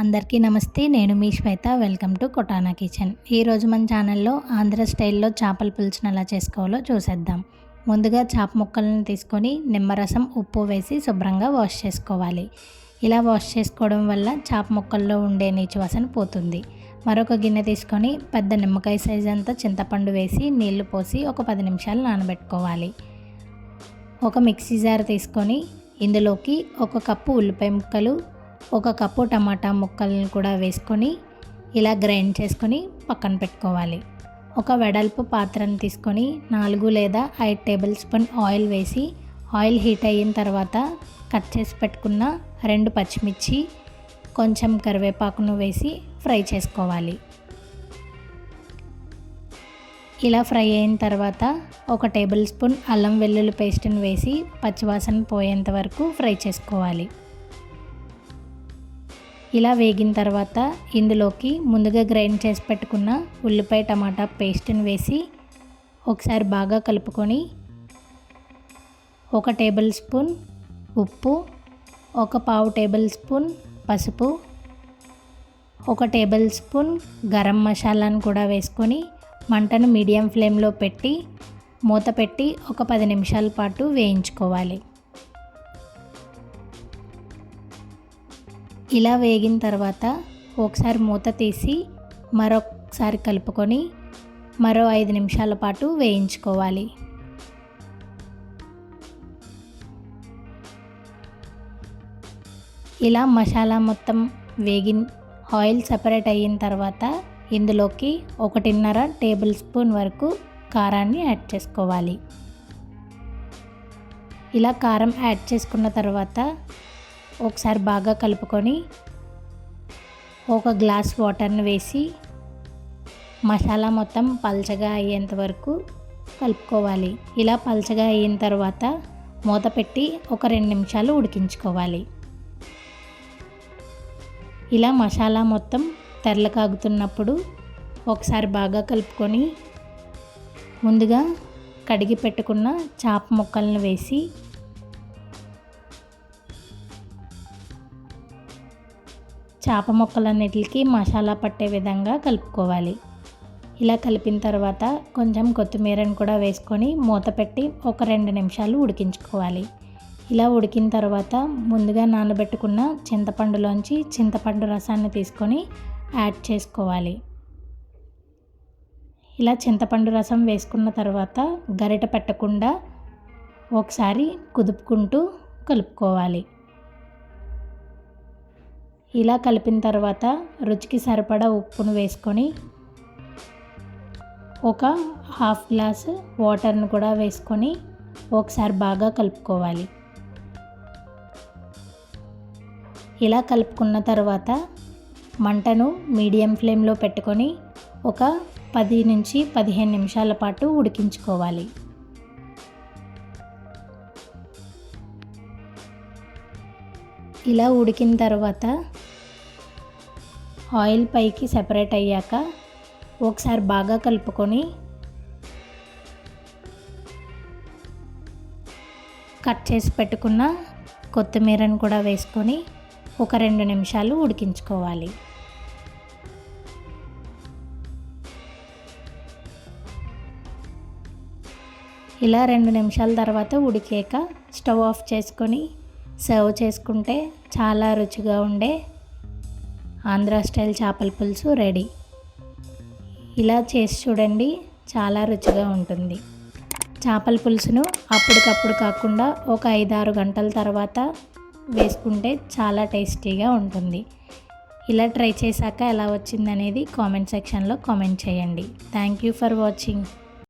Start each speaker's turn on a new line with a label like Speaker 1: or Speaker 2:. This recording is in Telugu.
Speaker 1: అందరికీ నమస్తే నేను మీ Shweta. Welcome to Kotana kitchen. ఈరోజు మన ఛానల్లో ఆంధ్ర స్టైల్లో చేపల పులుసును ఎలా చేసుకోవాలో చూసేద్దాం. ముందుగా చేప ముక్కలను తీసుకొని నిమ్మరసం ఉప్పు వేసి శుభ్రంగా వాష్ చేసుకోవాలి. ఇలా వాష్ చేసుకోవడం వల్ల చేప ముక్కల్లో ఉండే నీచు వాసన పోతుంది. మరొక గిన్నె తీసుకొని పెద్ద నిమ్మకాయ సైజ్ అంతా చింతపండు వేసి నీళ్ళు పోసి ఒక పది నిమిషాలు నానబెట్టుకోవాలి. ఒక మిక్సీ జార్ తీసుకొని ఇందులోకి ఒక కప్పు ఉల్లిపాయ ముక్కలు ఒక కప్పు టమాటా ముక్కలను కూడా వేసుకొని ఇలా గ్రైండ్ చేసుకొని పక్కన పెట్టుకోవాలి. ఒక వెడల్పు పాత్రను తీసుకొని నాలుగు లేదా ఐదు టేబుల్ స్పూన్ ఆయిల్ వేసి ఆయిల్ హీట్ అయిన తర్వాత కట్ చేసి పెట్టుకున్న రెండు పచ్చిమిర్చి కొంచెం కరివేపాకును వేసి ఫ్రై చేసుకోవాలి. ఇలా ఫ్రై అయిన తర్వాత ఒక టేబుల్ స్పూన్ అల్లం వెల్లుల్లి పేస్ట్ని వేసి పచ్చివాసన పోయేంత వరకు ఫ్రై చేసుకోవాలి. ఇలా వేగిన తర్వాత ఇందులోకి ముందుగా గ్రైండ్ చేసి పెట్టుకున్న ఉల్లిపాయ టమాటా పేస్ట్ని వేసి ఒకసారి బాగా కలుపుకొని ఒక టేబుల్ స్పూన్ ఉప్పు ఒక పావు టేబుల్ స్పూన్ పసుపు ఒక టేబుల్ స్పూన్ గరం మసాలాను కూడా వేసుకొని మంటను మీడియం ఫ్లేమ్లో పెట్టి మూత పెట్టి ఒక పది నిమిషాల పాటు వేయించుకోవాలి. ఇలా వేగిన తర్వాత ఒకసారి మూత తీసి మరొకసారి కలుపుకొని మరో ఐదు నిమిషాల పాటు వేయించుకోవాలి. ఇలా మసాలా మొత్తం వేగిన ఆయిల్ సపరేట్ అయిన తర్వాత ఇందులోకి ఒకటిన్నర టేబుల్ స్పూన్ వరకు కారాన్ని యాడ్ చేసుకోవాలి. ఇలా కారం యాడ్ చేసుకున్న తర్వాత ఒకసారి బాగా కలుపుకొని ఒక గ్లాస్ వాటర్ని వేసి మసాలా మొత్తం పల్చగా అయ్యేంత వరకు కలుపుకోవాలి. ఇలా పల్చగా అయిన తర్వాత మూత పెట్టి ఒక రెండు నిమిషాలు ఉడికించుకోవాలి. ఇలా మసాలా మొత్తం తెరల కాగుతున్నప్పుడు ఒకసారి బాగా కలుపుకొని ముందుగా కడిగి పెట్టుకున్న చాప ముక్కలను వేసి చేప ముక్కలన్నిటికి మసాలా పట్టే విధంగా కలుపుకోవాలి. ఇలా కలిపిన తర్వాత కొంచెం కొత్తిమీరను కూడా వేసుకొని మూత పెట్టి ఒక రెండు నిమిషాలు ఉడికించుకోవాలి. ఇలా ఉడికిన తర్వాత ముందుగా నానబెట్టుకున్న చింతపండులోంచి చింతపండు రసాన్ని తీసుకొని యాడ్ చేసుకోవాలి. ఇలా చింతపండు రసం వేసుకున్న తర్వాత గరిట పెట్టకుండా ఒకసారి కుదుపుకుంటూ కలుపుకోవాలి. ఇలా కలిపిన తర్వాత రుచికి సరిపడా ఉప్పును వేసుకొని ఒక హాఫ్ గ్లాస్ వాటర్ను కూడా వేసుకొని ఒకసారి బాగా కలుపుకోవాలి. ఇలా కలుపుకున్న తర్వాత మంటను మీడియం ఫ్లేమ్లో పెట్టుకొని ఒక పది నుంచి పదిహేను నిమిషాల పాటు ఉడికించుకోవాలి. ఇలా ఉడికిన తర్వాత ఆయిల్ పైకి సెపరేట్ అయ్యాక ఒకసారి బాగా కలుపుకొని కట్ చేసి పెట్టుకున్న కొత్తిమీరను కూడా వేసుకొని ఒక రెండు నిమిషాలు ఉడికించుకోవాలి. ఇలా రెండు నిమిషాల తర్వాత ఉడికాక స్టవ్ ఆఫ్ చేసుకొని సర్వ్ చేసుకుంటే చాలా రుచిగా ఉండే ఆంధ్ర స్టైల్ చేపల పులుసు రెడీ. ఇలా చేసి చూడండి చాలా రుచిగా ఉంటుంది. చేపల పులుసును అప్పటికప్పుడు కాకుండా ఒక ఐదారు గంటల తర్వాత వేసుకుంటే చాలా టేస్టీగా ఉంటుంది. ఇలా ట్రై చేశాక ఎలా వచ్చిందనేది కామెంట్ సెక్షన్లో కామెంట్ చేయండి. Thank you for watching.